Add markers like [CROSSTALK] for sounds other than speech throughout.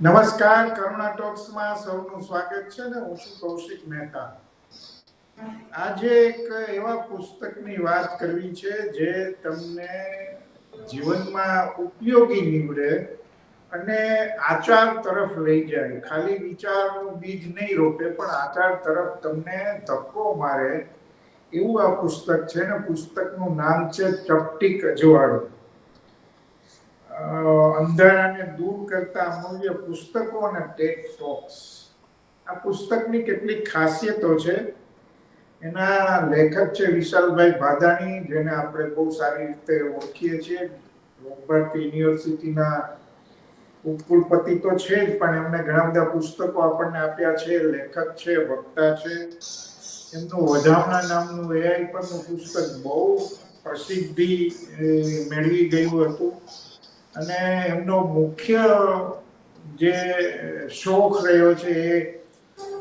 નમસ્કાર, કરુણા ટોક્સમાં સૌનું સ્વાગત છે ને હું છું કૌશિક મહેતા. આજે એક એવા પુસ્તકની વાત કરવી છે જે તમને જીવનમાં ઉપયોગી નીવડે અને આચાર તરફ લઈ જાય. ખાલી વિચારનું બીજ નહીં રોપે, પણ આચાર તરફ તમને ધક્કો મારે એવું આ પુસ્તક છે ને પુસ્તકનું નામ છે ચપટી કજવાળું. અંધારાને દૂર કરતા અમૂલ્ય પુસ્તકો અને ટેક ટોક્સ આ પુસ્તકની કેટલીક ખાસિયતો છે. એના લેખક છે વિશાલભાઈ ભાદાણી, જેને આપણે બહુ સારી રીતે ઓળખીએ છીએ. ભારતી યુનિવર્સિટીના ઉપકુલપતિ તો છે જ, પણ એમને ઘણા બધા પુસ્તકો આપણને આપ્યા છે. લેખક છે, વક્તા છે. એમનું વધામણા નામનું એઆઈ પરનું પુસ્તક બહુ પ્રસિદ્ધિ મેળવી ગયું હતું. અને એમનો મુખ્ય જે શોખ રહ્યો છે એ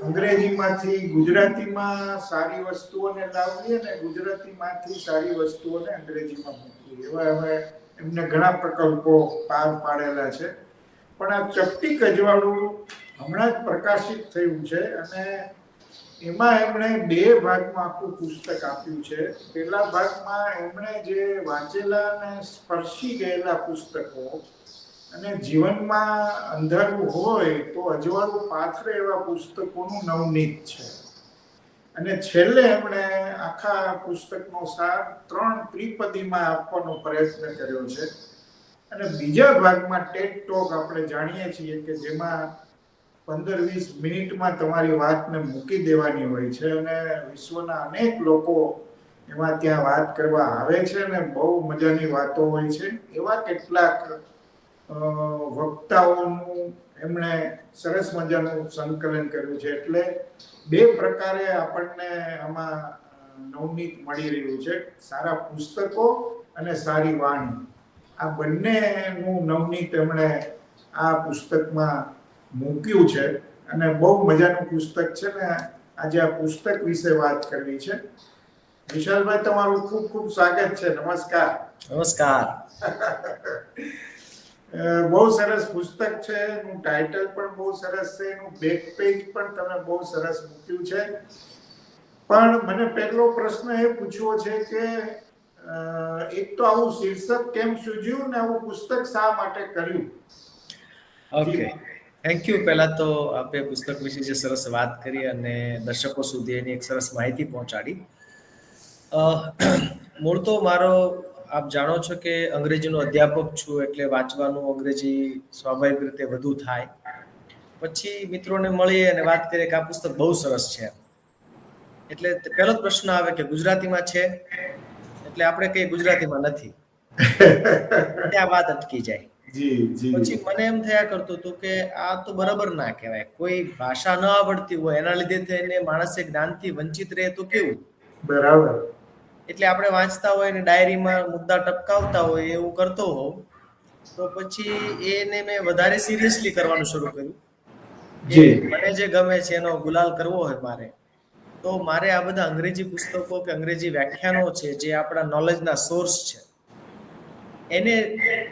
અંગ્રેજીમાંથી ગુજરાતીમાં સારી વસ્તુઓને લાવવી અને ગુજરાતીમાંથી સારી વસ્તુઓને અંગ્રેજીમાં મૂકવી. એવા અમે એમને ઘણા પ્રકલ્પો પાર પાડેલા છે. પણ આ ચપટી કજવાળું હમણાં જ પ્રકાશિત થયું છે અને એમાં એમણે બે ભાગમાં આખું પુસ્તક આપ્યું છે. પહેલા ભાગમાં એમણે જે વાંચેલા અને સ્પર્શી ગયેલા પુસ્તકો અને જીવનમાં અંધારું હોય તો અજવાળું પાથરે એવા પુસ્તકોનું નવનીત છે. અને છેલ્લે એમણે આખા પુસ્તકનો સાર ત્રણ ત્રિપદીમાં આપવાનો પ્રયત્ન કર્યો છે. અને બીજા ભાગમાં ટેટ ટોક આપણે જાણીએ છીએ કે જેમાં પંદર વીસ મિનિટમાં તમારી વાતને મૂકી દેવાની હોય છે અને વિશ્વના અનેક લોકો એમાં ત્યાં વાત કરવા આવે છે અને બહુ મજાની વાતો હોય છે. એવા કેટલાક વક્તાઓનું એમણે સરસ મજાનું સંકલન કર્યું છે. એટલે બે પ્રકારે આપણને આમાં નવનીત મળી રહ્યું છે. સારા પુસ્તકો અને સારી વાણી. આ બંનેનું નવનીત એમણે આ પુસ્તકમાં મૂક્યું છે અને બહુ મજાનું પુસ્તક છે ને આજે આ પુસ્તક વિશે વાત કરવી છે. વિશાલભાઈ તમારું ખૂબ ખૂબ સ્વાગત છે. નમસ્કાર. નમસ્કાર. બહુ સરસ પુસ્તક છે. એનું ટાઇટલ પણ બહુ સરસ છે. એનું બેક પેજ પણ તમે બહુ સરસ મૂક્યું છે. પણ મને પહેલો પ્રશ્ન એ પૂછવો છે કે એક તો આવું શીર્ષક કેમ સૂજ્યું ને આવું પુસ્તક શા માટે કર્યું? ઓકે થેન્ક યુ પહેલા તો આપે પુસ્તક વિશે જે સરસ વાત કરી અને દર્શકો સુધી એની એક સરસ માહિતી પહોંચાડી. અ, મૂળ તો મારો આપ જાણો છો કે અંગ્રેજીનો અધ્યાપક છું એટલે વાંચવાનું અંગ્રેજી સ્વાભાવિક રીતે વધુ થાય. પછી મિત્રોને મળીએ અને વાત કરીએ કે આ પુસ્તક બહુ સરસ છે. એટલે પહેલો જ પ્રશ્ન આવે કે ગુજરાતીમાં છે? એટલે આપણે કઈ ગુજરાતીમાં નથી. [LAUGHS] આ વાત અટકી જાય. જી જી. પછી મને એમ થયા કરતું હતું કે આ તો બરાબર ના કહેવાય. કોઈ ભાષા ન આવડતી હોય એના લીધે થઈને માણસે જ્ઞાનથી વંચિત રહે તો કેવું? બરાબર. એટલે આપણે વાંચતા હોય ને ડાયરીમાં મુદ્દા ટપકાવતા હોય એવું કરતો હોઉં તો પછી એને મેં વધારે સિરિયસલી કરવાનું શરૂ કર્યું. મને જે ગમે છે એનો ગુલાલ કરવો હોય મારે તો મારે આ બધા અંગ્રેજી પુસ્તકો કે અંગ્રેજી વ્યાખ્યાનો છે જે આપણા નોલેજના સોર્સ છે એને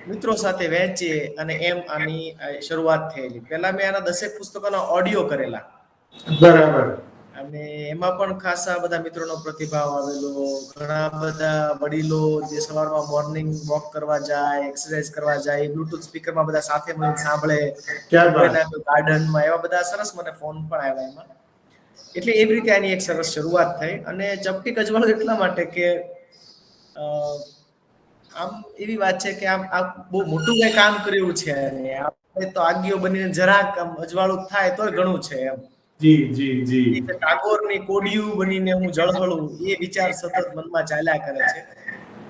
મિત્રો સાથે વહેંચીએ અને એમ આની શરૂઆત થયેલી. પહેલા મેં આના દસેક પુસ્તકોના ઓડિયો કરેલા. બરાબર. અને એમાં પણ ખાસા બધા મિત્રોનો પ્રતિભાવ આવેલો. ઘણા બધા વડીલો જે સવારમાં મોર્નિંગ વોક કરવા જાય એક્સરસાઇઝ કરવા જાય બ્લુટૂથ સ્પીકરમાં બધા સાથે મળીને સાંભળે ગાર્ડનમાં એવા બધા સરસ મને ફોન પણ આવ્યા એમાં. એટલે એવી રીતે આની એક સરસ શરૂઆત થઈ. અને ચપટી કજવાળ એટલા માટે કે આમ એવી વાત છે કે આમ આ બહુ મોટું કઈ કામ કર્યું છે અને આપણે તો આગીઓ બનીને જરાક આમ અજવાળું થાય તો ઘણું છે એમ. જી જી જી. ટાગોરની કોડિયું બનીને હું જળવળું એ વિચાર સતત મનમાં ચાલ્યા કરે છે.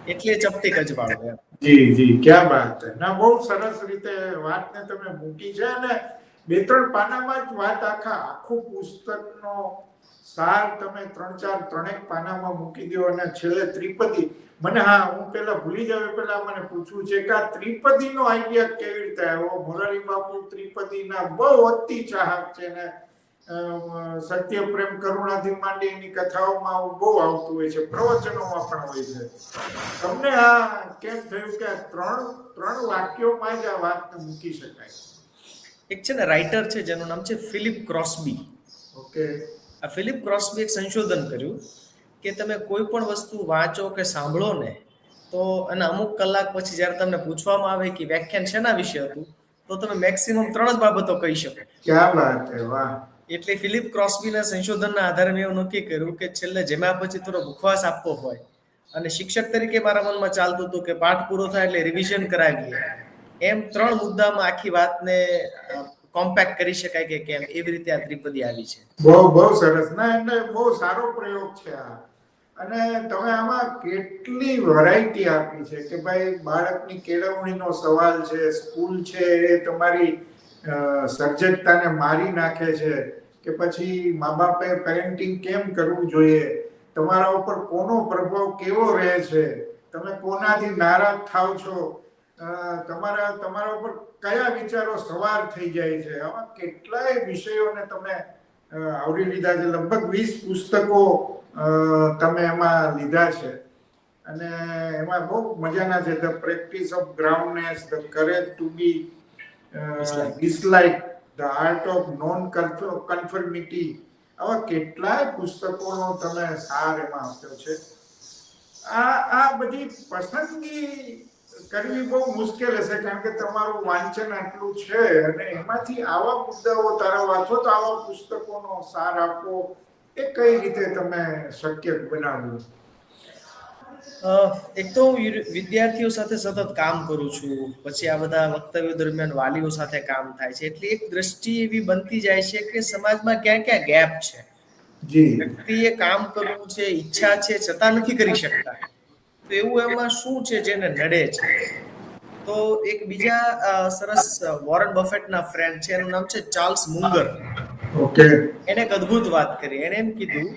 એટલે ચપટી કજવાળું એમ. જી જી ક્યાં વાત છે? ના બહુ સરસ રીતે વાતને તમે મૂકી છે અને બે ત્રણ પાનામાં જ વાત આખા આખું પુસ્તકનો સાર તમે ત્રણ ચાર ત્રણેક પાનામાં મૂકી દો અને છેલ્લે ત્રિપદી. મને હા હું પેલા ભૂલી જાવ પેલા મને પૂછવું છે કે આ ત્રિપદીનો આઈડિયા કેવી રીતે આવ્યો? મોરારી બાપુ ત્રિપદીના બહુ અતિ ચાહક છે ને સત્ય પ્રેમ કરુણાથી માંડી એની કથાઓમાં બહુ આવતું હોય છે પ્રવચનોમાં પણ હોય છે. તમને આ કેમ થયું કે ત્રણ ત્રણ વાક્યોમાં જ આ વાતને મૂકી શકાય? એક છે ને રાઇટર છે જેનું નામ છે ફિલિપ ક્રોસબી ઓકે આ ફિલિપ ક્રોસબી એક સંશોધન કર્યું કે તમે કોઈ પણ વસ્તુ વાંચો કે સાંભળો ને તો અને અમુક કલાક પછી જ્યારે તમને પૂછવામાં આવે કે વ્યાખ્યાન શેના વિશે હતું તો તમે મેક્સિમમ ત્રણ જ બાબતો કહી શકો. ક્યાં વાત હે વાહ. એટલે ફિલિપ ક્રોસ્બીના સંશોધનના આધારે મેં એવું નક્કી કર્યું કે છેલ્લે જેમાં પછી થોડો મુખવાસ આપવો હોય અને શિક્ષક તરીકે મારા મનમાં ચાલતું હતું કે પાઠ પૂરો થાય એટલે રિવિઝન કરાવીએ. એમ ત્રણ મુદ્દામાં આખી વાતને કોમ્પેક્ટ કરી શકાય કે કેમ? એવી રીતે આ ત્રિપદી આવી છે. બહુ બહુ સરસ. ના એટલે બહુ સારો પ્રયોગ છે આ. અને તમે આમાં કેટલી વેરાયટી આપી છે કે ભાઈ બાળકની કેળવણીનો સવાલ છે, સ્કૂલ છે, એ તમારી સર્જકતાને મારી નાખે છે કે પછી મા બાપે પેરેન્ટિંગ કેમ કરવું જોઈએ? તમારા ઉપર કોનો પ્રભાવ કેવો રહે છે? તમે કોનાથી નારાજ થાવ છો? તમારા તમારા ઉપર કયા વિચારો સવાર થઈ જાય છે? આવા કેટલાય વિષયોને તમે આવરી લીધા છે. લગભગ વીસ પુસ્તકો તમે એમાં લીધા છે. અને એમાં બહુ મજાના છે. The practice of groundedness the courage to be. Dislike the art of non conformity આવા કેટલાય પુસ્તકોનો તમે સાર એમાં આપ્યો છે. આ આ બધી પસંદગી કરવી બહુ મુશ્કેલ હશે કારણ કે તમારું વાંચન આટલું છે અને એમાંથી આવા મુદ્દાઓ તારા વાંચો તો આવા પુસ્તકોનો સાર આપવો એ કઈ રીતે તમે શક્ય બનાવ્યું? એક તો હું વિદ્યાર્થીઓ સાથે સતત કામ કરું છું. પછી આ બધા વક્તવ્યો દરમિયાન વાલીઓ સાથે કામ થાય છે. એટલે એક દ્રષ્ટિ એવી બનતી જાય છે કે સમાજમાં ક્યાં ક્યાં ગેપ છે. જી. વ્યક્તિએ કામ કરવું છે ઈચ્છા છે છતાં નથી કરી શકતા. તો એવું એમાં શું છે જેને નડે છે? તો એક બીજા સરસ વોરન બફેટના ફ્રેન્ડ છે એનું નામ છે ચાર્લ્સ મુંગર. ઓકે. એને એક અદ્ભુત વાત કરી. એને એમ કીધું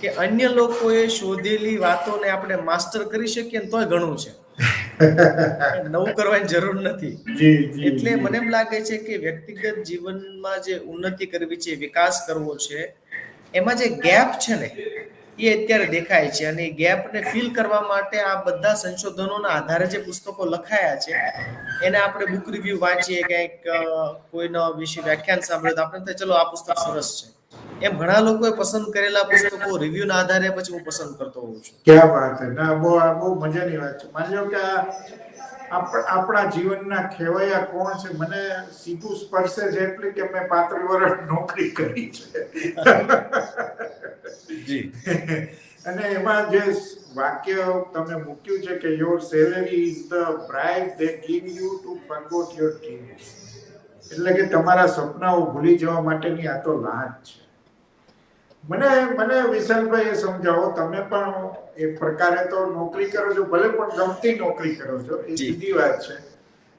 કે અન્ય લોકોએ શોધેલી વાતોને આપણે માસ્ટર કરી શકીએ ને તોય ઘણું છે. [LAUGHS] નવું કરવાની જરૂર નથી. એટલે મને એમ લાગે છે કે વ્યક્તિગત જીવનમાં જે ઉન્નતિ કરવી છે વિકાસ કરવો છે એમાં જે ગેપ છે ને એ અત્યારે દેખાય છે અને ગેપને ફિલ કરવા માટે આ બધા સંશોધનોના આધારે જે પુસ્તકો લખાયા છે, એને આપણે બુક રિવ્યુ વાંચીએ કંઈક કોઈનો વિશે વ્યાખ્યાન સાંભળ્યો તો આપણે ચલો આ પુસ્તક સરસ છે. એમ ઘણા લોકોએ પસંદ કરેલા પુસ્તકો રિવ્યુના આધારે પછી હું પસંદ કરતો હોઉં છું. ક્યાં વાત છે? ના, બહુ બહુ મજાની વાત છે. માની લો કે આપણા જીવનના ખેવૈયા કોણ છે? મને સીધું સ્પર્શે છે એટલે કે મેં પાંત્રીસ વર્ષ નોકરી કરી છે. અને એમાં જે વાક્ય તમે મૂક્યું છે કે your salary is the bribe they give you to forgot your dreams એટલે કે તમારા સપનાઓ ભૂલી જવા માટેની આ તો લાંચ છે. મને મને વિશાલભાઈ એ સમજાવો તમે પણ એ પ્રકારે તો નોકરી કરો છો ભલે પણ ગમતી નોકરી કરો છો એ. જુદી વાત છે.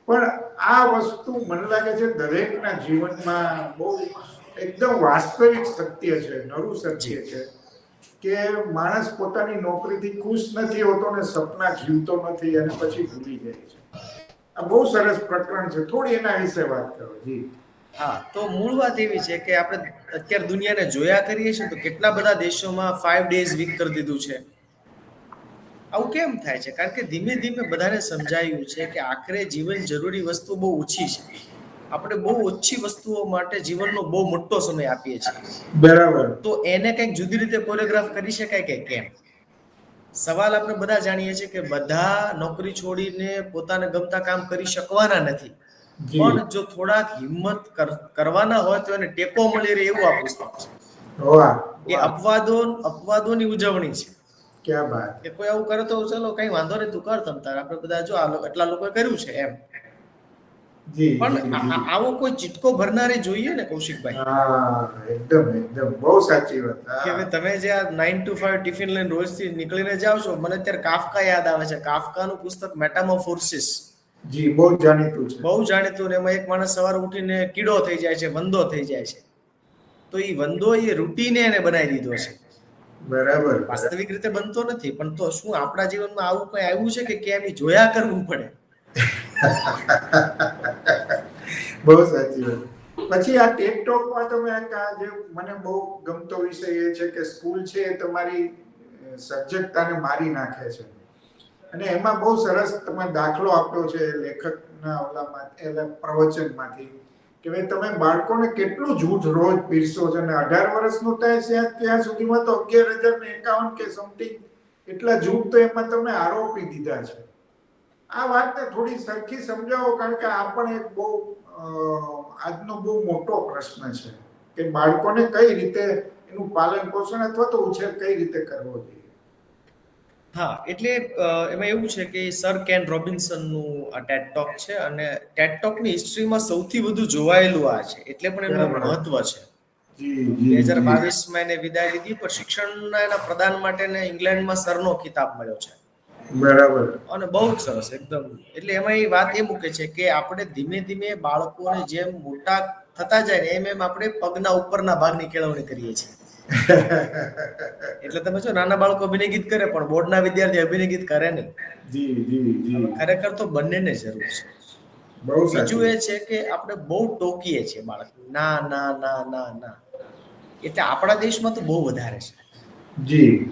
પણ આ વસ્તુ મને લાગે છે દરેકના જીવનમાં બહુ એકદમ વાસ્તવિક સત્ય છે નરું સત્ય છે કે માણસ પોતાની નોકરીથી ખુશ નથી હોતો ને સપના જીવતો નથી અને પછી ભૂલી જાય છે. આ બહુ સરસ પ્રકરણ છે થોડી એના વિશે વાત કરો જી. હા તો મૂળ વાત એવી છે કે આપણે અત્યારે દુનિયાને જોયા કરીએ છીએ તો કેટલા બધા દેશોમાં ફાઈવ ડેઝ વીક કરી દીધું છે. આવું કેમ થાય છે? કારણ કે ધીમે ધીમે બધાને સમજાયું છે કે આખરે જીવન જરૂરી વસ્તુ બહુ ઓછી છે. આપણે બહુ ઓછી વસ્તુઓ માટે જીવનનો બહુ મોટો સમય આપીએ છીએ. બરાબર. તો એને કંઈક જુદી રીતે કોરિયોગ્રાફ કરી શકાય કે કેમ? સવાલ આપણે બધા જાણીએ છીએ કે બધા નોકરી છોડીને પોતાને ગમતા કામ કરી શકવાના નથી. પણ જો થોડાક હિંમત કરવાના હોય તો એને ટેકો મળી રહે એવું આ પુસ્તક છે. એ અપવાદો અપવાદોની ઉજવણી છે. ક્યાં કે કોઈ આવું કરે તો ચલો કઈ વાંધો નહીં તું કર તમ તાર. આપણે બધા જો આટલા લો- લોકોએ કર્યું છે એમ. પણ. આવો કોઈ ચીટકો ભરનારે જોઈએ ને કૌશિકભાઈ? એકદમ એકદમ. બહુ સાચી વાત. કે ભાઈ તમે જે આ નાઇન ટુ ફાઈવ ટિફિન લઈને રોજથી નીકળીને જાવ છો મને અત્યારે કાફકા યાદ આવે છે. કાફકાનું પુસ્તક મેટામોફોર્સિસ જી બહુ જાણીતું છે. બહુ જાણીતું ને એમાં એક માણસ સવારે ઉઠીને કીડો થઈ જાય છે વંદો થઈ જાય છે. તો એ વંદો એ રૂટીને એને બનાવી દીધો છે. બરાબર વાસ્તવિક રીતે બનતો નથી પણ તો શું આપણા જીવનમાં આવું કઈ આવ્યું છે કે કેમ જોયા કરવું પડે? [LAUGHS] બહુ સાચી વાત. પછી આ ટેકટોકમાં તમે આ જે મને બહુ ગમતો વિષય એ છે કે સ્કૂલ છે એ તમારી અ, સર્જકતાને મારી નાખે છે. અને એમાં બહુ સરસ તમે દાખલો આપ્યો છે લેખકના ઓલામાં એટલે પ્રવચનમાંથી, કે ભાઈ તમે બાળકોને કેટલું જૂઠ રોજ પીરસો છો અને અઢાર વર્ષનું થાય છે ત્યાં સુધીમાં તો અગિયાર હજાર ને એકાવન કે સમથિંગ એટલા જૂઠ તો એમાં તમે આરોપી દીધા છે. આ વાતને થોડી સરખી સમજાવો, કારણ કે આ પણ એક બહુ આજનો બહુ મોટો પ્રશ્ન છે, કે બાળકોને કઈ રીતે એનું પાલન પોષણ અથવા તો ઉછેર કઈ રીતે કરવો જોઈએ? હા એટલે એમાં એવું છે કે સર કેન રોબિન્સનનું આ ટેટ ટોક છે અને ટેટ ટોકની હિસ્ટ્રીમાં સૌથી વધુ જોવાયેલું આ છે એટલે પણ એનું મહત્વ છે. બે હજાર. બાવીસમાં એને વિદાય લીધી પણ શિક્ષણના એના પ્રદાન માટે એને ઇંગ્લેન્ડમાં સરનો ખિતાબ મળ્યો છે. બરાબર. અને બહુ જ સરસ એકદમ. એટલે એમાં એ વાત એ મૂકે છે કે આપણે ધીમે ધીમે બાળકોને જેમ મોટા થતા જાય ને એમ એમ આપણે પગના ઉપરના ભાગની કેળવણી કરીએ છીએ. એટલે તમે છો નાના બાળકો અભિનય ગીત કરે પણ બોર્ડના વિદ્યાર્થી અભિનય ગીત કરે નહીં. જી જી જી. ખરેખર તો બંનેને જરૂર છે. બહુ બીજું એ છે કે આપણે બહુ ટોકીએ છીએ બાળક ના ના ના ના ના. એટલે આપણા દેશમાં તો બહુ વધારે છે. જી.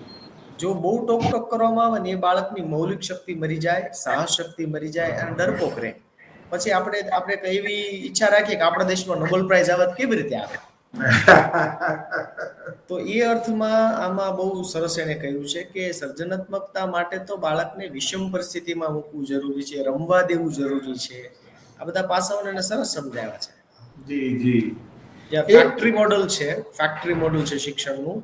જો બહુ ટોક ટોક કરવામાં આવે ને એ બાળકની મૌલિક શક્તિ મરી જાય સાહસ શક્તિ મરી જાય અને ડરપોક રહે. પછી આપણે આપણે એવી ઈચ્છા રાખીએ કે આપણા દેશમાં નોબેલ પ્રાઇઝ આવે કેવી રીતે આવે? તો એ અર્થમાં આમાં બહુ સરસ એને કહ્યું છે કે સર્જનાત્મકતા માટે તો બાળકને વિષમ પરિસ્થિતિમાં મૂકવું જરૂરી છે રમવા દેવું જરૂરી છે. આ બધા પાસાઓને એને સરસ સમજાવ્યા છે. જી જી. જ્યાં ફેક્ટરી મોડલ છે ફેક્ટરી મોડલ છે શિક્ષણનું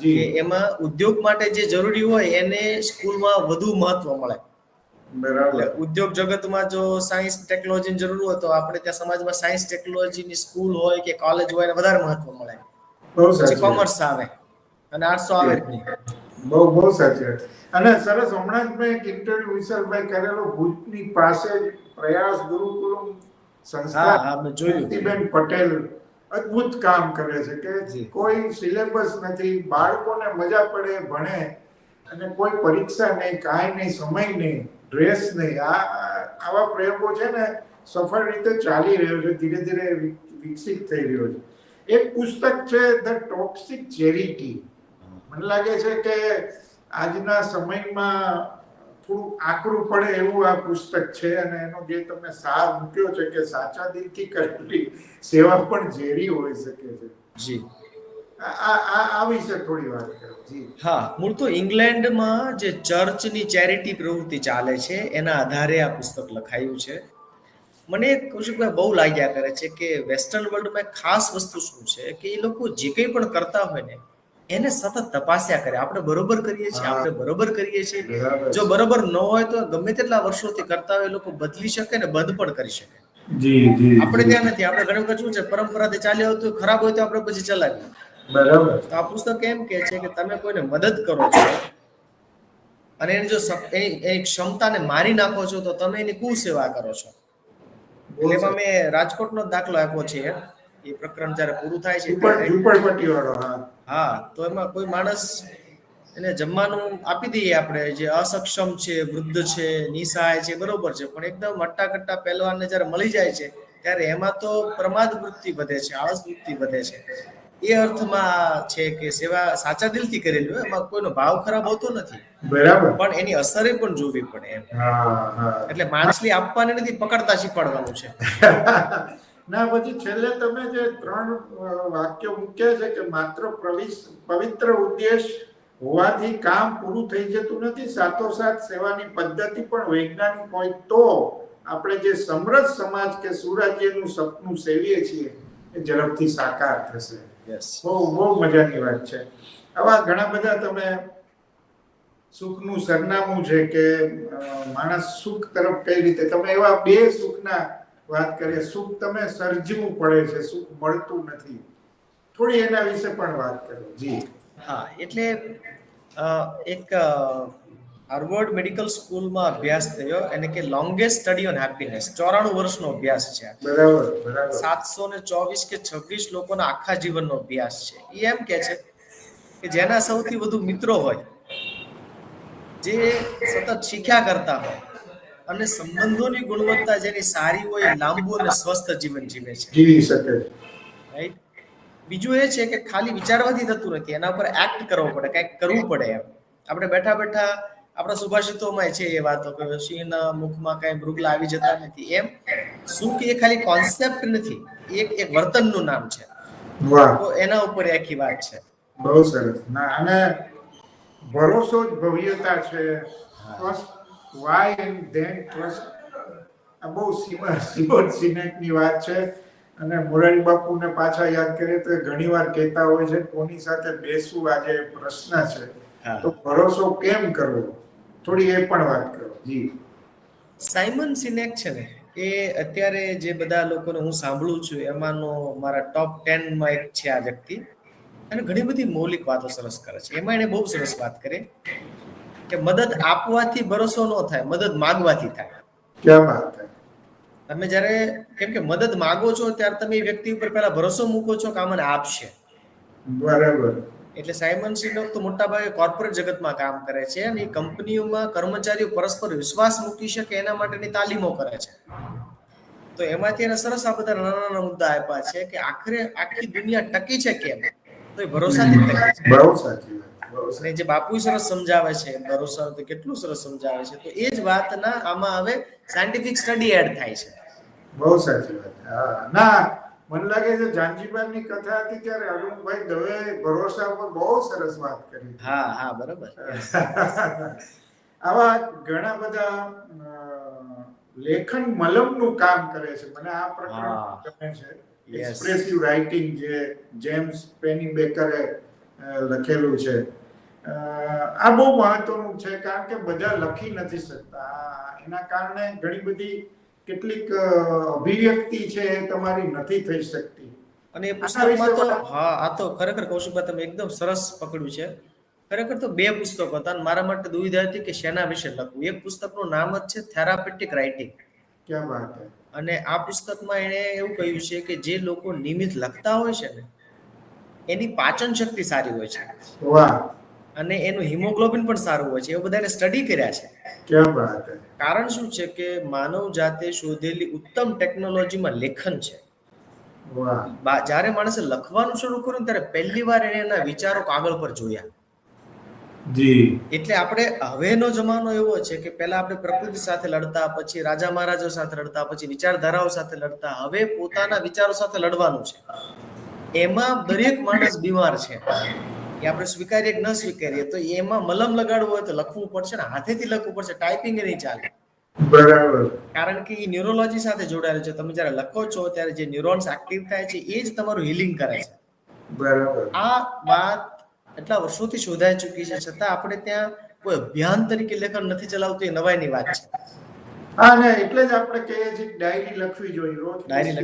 કે એમાં ઉદ્યોગ માટે જે જરૂરી હોય એને સ્કૂલમાં વધુ મહત્વ મળે. બરાબર. ઉદ્યોગ જગતમાં જો સાયન્સ ટેકનોલોજીની જરૂર હોય તો આપણે ત્યાં સમાજમાં સાયન્સ ટેકનોલોજીની સ્કૂલ હોય કે કોલેજ હોય વધારે મહત્વ મળે. પછી કોમર્સ આવે અને આર્ટ્સ આવે જ નહીં. બહુ બહુ સાચી વાત. અને સરસ હમણાં જ મેં એક ઇન્ટરવ્યુ વિશાલભાઈ કરેલો ભુજની પાસે જ પ્રયાસ ગુરુકુલમ સંસ્થા જોયું. પટેલ અદ્ભુત કામ કરે છે કે કોઈ સિલેબસ નથી બાળકોને મજા પડે ભણે અને કોઈ પરીક્ષા નહીં કાંઈ નહીં સમય નહીં. ડ્રેસ નહીં. આ આવા પ્રયોગો છે ને સફળ રીતે ચાલી રહ્યો છે. ધીરે ધીરે વિકસિત થઈ રહ્યો છે. એક પુસ્તક છે ધ ટોક્સિક ચેરિટી મને લાગે છે કે આજના સમયમાં થોડું આકરું પડે એવું આ પુસ્તક છે અને એનો જે તમે સાર મૂક્યો છે કે સાચા દિલથી કરેલી સેવા પણ ઝેરી હોઈ શકે છે. જી. હા મૂળ તો ઇંગ્લેન્ડમાં જે ચર્ચની ચેરિટી પ્રવૃત્તિ ચાલે છે એના આધારે આ પુસ્તક લખાયું છે. મને કૌશિકભાઈ બહુ લાગ્યા કરે છે કે વેસ્ટર્ન વર્લ્ડમાં ખાસ વસ્તુ શું છે કે એ લોકો જે કંઈ પણ કરતા હોય ને એને સતત તપાસ્યા કરે. આપણે બરોબર કરીએ છીએ આપણે બરોબર કરીએ છીએ. જો બરોબર ન હોય તો ગમે તેટલા વર્ષોથી કરતા હોય એ લોકો બદલી શકે ને બંધ પણ કરી શકે. જી જી આપણે ત્યાં નથી આપણે ઘણી વખત શું છે પરંપરાથી ચાલી આવતું તો ખરાબ હોય તો આપણે પછી ચલાવીએ. બરાબર. તો આ પુસ્તક એમ કે છે કે તમે કોઈને મદદ કરો છો અને એની જો એની ક્ષમતાને મારી નાખો છો તો તમે એની કુસેવા કરો છો. એટલે એમાં મેં રાજકોટનો દાખલો આપ્યો છે. એ પ્રકરણ જ્યારે પૂરું થાય છે હા. તો એમાં કોઈ માણસ એને જમવાનું આપી દઈએ આપણે જે અસક્ષમ છે વૃદ્ધ છે નિસહાય છે બરોબર છે. પણ એકદમ અટ્ટા કટ્ટા પહેલવાનને જ્યારે મળી જાય છે ત્યારે એમાં તો પ્રમાદ વૃત્તિ વધે છે આળસ વૃત્તિ વધે છે. એ અર્થમાં છે કે સેવા સાચા દિલથી કરેલી હોય એમાં કોઈનો ભાવ ખરાબ હોતો નથી. બરાબર. પણ એની અસરે પણ જોવી પડે એમ. એટલે માછલી આપવાની નથી પકડતા શીખવાડવાનું છે. [LAUGHS] ના પછી છેલ્લે તમે જે ત્રણ વાક્યો મૂક્યા છે કે માત્ર પવિત્ર ઉદ્દેશ હોવાથી કામ પૂરું થઈ જતું નથી સાથોસાથ સેવાની પદ્ધતિ પણ વૈજ્ઞાનિક હોય તો આપણે જે સમૃદ્ધ સમાજ કે સુરાજ્યનું સપનું સેવીએ છીએ એ ઝડપથી સાકાર થશે. બહુ બહુ મજાની વાત છે. આવા ઘણા બધા તમે સુખનું સરનામું છે કે માણસ સુખ તરફ કઈ રીતે તમે એવા બે સુખના વાત કરીએ સુખ તમે સર્જવું પડે છે સુખ મળતું નથી. થોડી એના વિશે પણ વાત કરો. જી. હા એટલે એક હાર્વર્ડ મેડિકલ સ્કૂલમાં અભ્યાસ થયો. એને કે લોંગેસ્ટ સ્ટડી ઓન હેપીનેસ ચોરાણું વર્ષનો અભ્યાસ છે. બરાબર સાતસો ને ચોવીસ કે છવ્વીસ લોકોના આખા જીવનનો અભ્યાસ છે. એ એમ કે છે કે જેના સૌથી વધુ મિત્રો હોય જે સતત શીખ્યા કરતા હોય અને સંબંધોની ગુણવત્તા જેની સારી હોય લાંબુ અને સ્વસ્થ જીવન જીવે છે. જીવી શકે. રાઈટ બીજું એ છે કે ખાલી વિચારવાથી થતું નથી. એના પર એક્ટ કરવો પડે કંઈક કરવું પડે એમ. આપણે બેઠા બેઠા આપણા સુભાષિતોમાં છે એ વાતો કે સિંહના મુખમાં કઈ મૃગલા આવી જતા નથી. એમ સુખ એ ખાલી કોન્સેપ્ટ નથી એક એક વર્તનનું નામ છે. તો એના ઉપર આખી વાત છે. બહુ સરસ. ના અને ભરોસો જ ભવ્યતા છે. Trust why and then trust આ બહુ સિમર સિનેટની વાત છે. અને મોરારી બાપુને પાછા યાદ કરીએ તો ઘણી વાર કહેતા હોય છે કોની સાથે બેસવું આજે પ્રશ્ન છે. તો ભરોસો કેમ કરવો? થોડી એ પણ વાત કરો. જી. સાયમન સિનેક છે ને એ અત્યારે જે બધા લોકોને હું સાંભળું છું એમાંનો મારા ટોપ ટેનમાં એક છે આ વ્યક્તિ. અને ઘણી બધી મૌલિક વાતો સરસ કરે છે. એમાં એને બહુ સરસ વાત કરી કે મદદ આપવાથી ભરોસો ન થાય મદદ માગવાથી થાય. ક્યાં વાત તમે જ્યારે કેમ કે મદદ માગો છો ત્યારે તમે એ વ્યક્તિ ઉપર પહેલા ભરોસો મૂકો છો કે આ મને આપશે. બરાબર. એટલે સાયમન સિનોક તો મોટાભાગે કોર્પોરેટ જગતમાં કામ કરે છે અને કંપનીઓમાં કર્મચારીઓ પરસ્પર વિશ્વાસ મૂકી શકે એના માટેની તાલીમો કરે છે. તો એમાંથી એને સરસ આ બધા નાના નાના મુદ્દા આપ્યા છે કે આખરે આખી દુનિયા ટકી છે કેમ? તો એ ભરોસાથી ટકી છે. અને જે બાપુ સરસ સમજાવે છે ભરોસા તો કેટલું સરસ સમજાવે છે તો એ જ વાતના આમાં હવે સાયન્ટિફિક સ્ટડી એડ થાય છે. બહુ સાચી વાત ના મને લાગે છે જાનજીબાની કથા હતી ત્યારે અરુણભાઈ દવે ભરોસા પર બહુ સરસ વાત કરી. હા હા બરાબર. [LAUGHS] આવા ઘણા બધા લેખન મલમનું કામ કરે છે. મને આ પ્રકરણ ગમે છે. એક્સપ્રેસિવ રાઇટિંગ જે જેમ્સ પેની બેકરે લખેલું છે. આ બહુ મહત્વનું છે કારણ કે બધા લખી નથી શકતા. એના કારણે ઘણી બધી કેટલીક અભિવ્યક્તિ છે એ તમારી નથી થઈ શકતી. અને એ પુસ્તકમાં તો હા આ તો ખરેખર કૌશિકભાઈ તમે એકદમ સરસ પકડ્યું છે. ખરેખર તો બે પુસ્તકો હતા અને મારા માટે દુવિધા હતી કે શેના વિશે લખવું. એક પુસ્તકનું નામ જ છે થેરાપેટિક રાઇટિંગ ક્યાં વાત અને આ પુસ્તકમાં એણે એવું કહ્યું છે કે જે લોકો નિયમિત લખતા હોય છે ને એની પાચન શક્તિ સારી હોય છે. વાહ. અને એનું હિમોગ્લોબિન પણ સારું હોય છે એવું બધાને સ્ટડી કર્યા છે. કારણ શું છે કે માનવ જાતે શોધેલી ઉત્તમ ટેકનોલોજીમાં લેખન છે. જ્યારે માણસે લખવાનું શરૂ કર્યું ત્યારે પહેલી વાર એના વિચારો કાગળ પર જોયા. જી. એટલે આપણે હવેનો જમાનો એવો છે કે પહેલા આપણે પ્રકૃતિ સાથે લડતા પછી રાજા મહારાજો સાથે લડતા પછી વિચારધારાઓ સાથે લડતા હવે પોતાના વિચારો સાથે લડવાનું છે. એમાં દરેક માણસ બીમાર છે. એ આપણે સ્વીકારીએ કે ન સ્વીકારીએ તો એમાં મલમ લગાડવું હોય તો લખવું પડશે ને હાથેથી લખવું પડશે ટાઈપિંગ નહીં ચાલે. બરાબર. કારણ કે એ ન્યુરોલોજી સાથે જોડાયેલું છે. તમે જ્યારે લખો છો ત્યારે જે ન્યુરોન્સ એક્ટિવ થાય છે એ જ તમારું હિલિંગ કરે છે. બરાબર. આ વાત એટલા વર્ષોથી શોધાઈ ચૂકી છે છતાં આપણે ત્યાં કોઈ અભિયાન તરીકે લેખન નથી ચલાવતું એ નવાઈની વાત છે. હા ને એટલે જ આપણે કહીએ છીએ કે ડાયરી લખવી જોઈએ રોજ ડાયરી.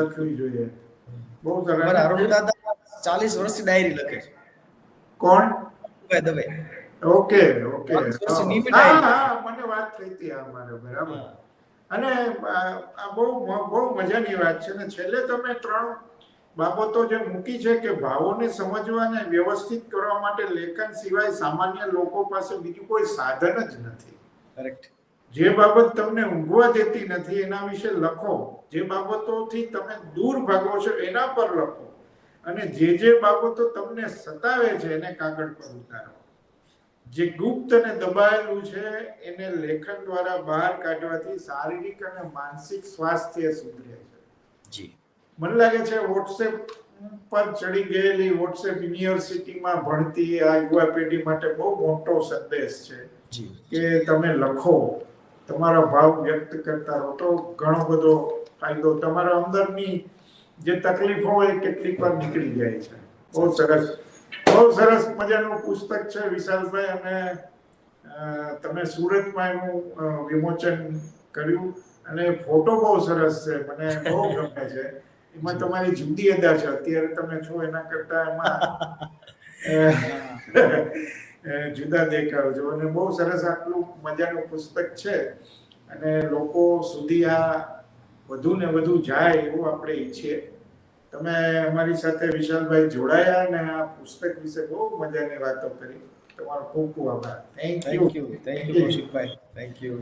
લખવી જોઈએ. બહુ સરસ. અરુણ દાદા ચાલીસ વર્ષથી ડાયરી લખે છે. કોણ? Dave okay okay. હા. મને વાત થઈ હતી આ મારે બરાબર. અને આ બહુ બહુ મજાની વાત છે. ને છેલ્લે તમે ત્રણ બાબતો જે મૂકી છે કે ભાવોને સમજવા અને વ્યવસ્થિત કરવા માટે લેખન સિવાય સામાન્ય લોકો પાસે બીજું કોઈ સાધન જ નથી. કરેક્ટ જે બાબત તમને ઊંઘવા દેતી નથી એના વિશે લખો. જે બાબતોથી તમે દૂર ભાગો છો એના પર લખો. અને જે જે બાબતો તમને સતાવે છે એને કાગળ પર ઉતારો. જે ગુપ્ત અને દબાયેલું છે એને લેખન દ્વારા બહાર કાઢવાથી શારીરિક અને માનસિક સ્વાસ્થ્ય સુધરે છે. જી. મને લાગે છે વોટ્સએપ પર ચડી ગયેલી વોટ્સએપ યુનિવર્સિટીમાં ભણતી આ યુવા પેઢી માટે બહુ મોટો સંદેશ છે કે તમે લખો. તમારા ભાવ વ્યક્ત કરતા રહો. તો ઘણો બધો ફાયદો. તમારા અંદરની જે તકલીફો હોય કેટલીક વાર નીકળી જાય છે. બહુ સરસ બહુ સરસ મજાનું પુસ્તક છે વિશાલભાઈ અને તમે સુરતમાં એનું વિમોચન કર્યું અને ફોટો બહુ સરસ છે, મને બહુ ગમે છે. એમાં તમારી જુદી અદા છે, અત્યારે તમે છો એના કરતા એમાં જુદા દેખાવ છો અને બહુ સરસ આટલું મજાનું પુસ્તક છે. અને લોકો સુધી આ વધુ ને વધુ જાય એવું આપણે ઈચ્છીએ. તમે અમારી સાથે વિશાલભાઈ જોડાયા અને આ પુસ્તક વિશે બહુ મજાની વાતો કરી. તમારો ખૂબ ખૂબ આભાર. Thank you thank you Kaushikbhai. Thank you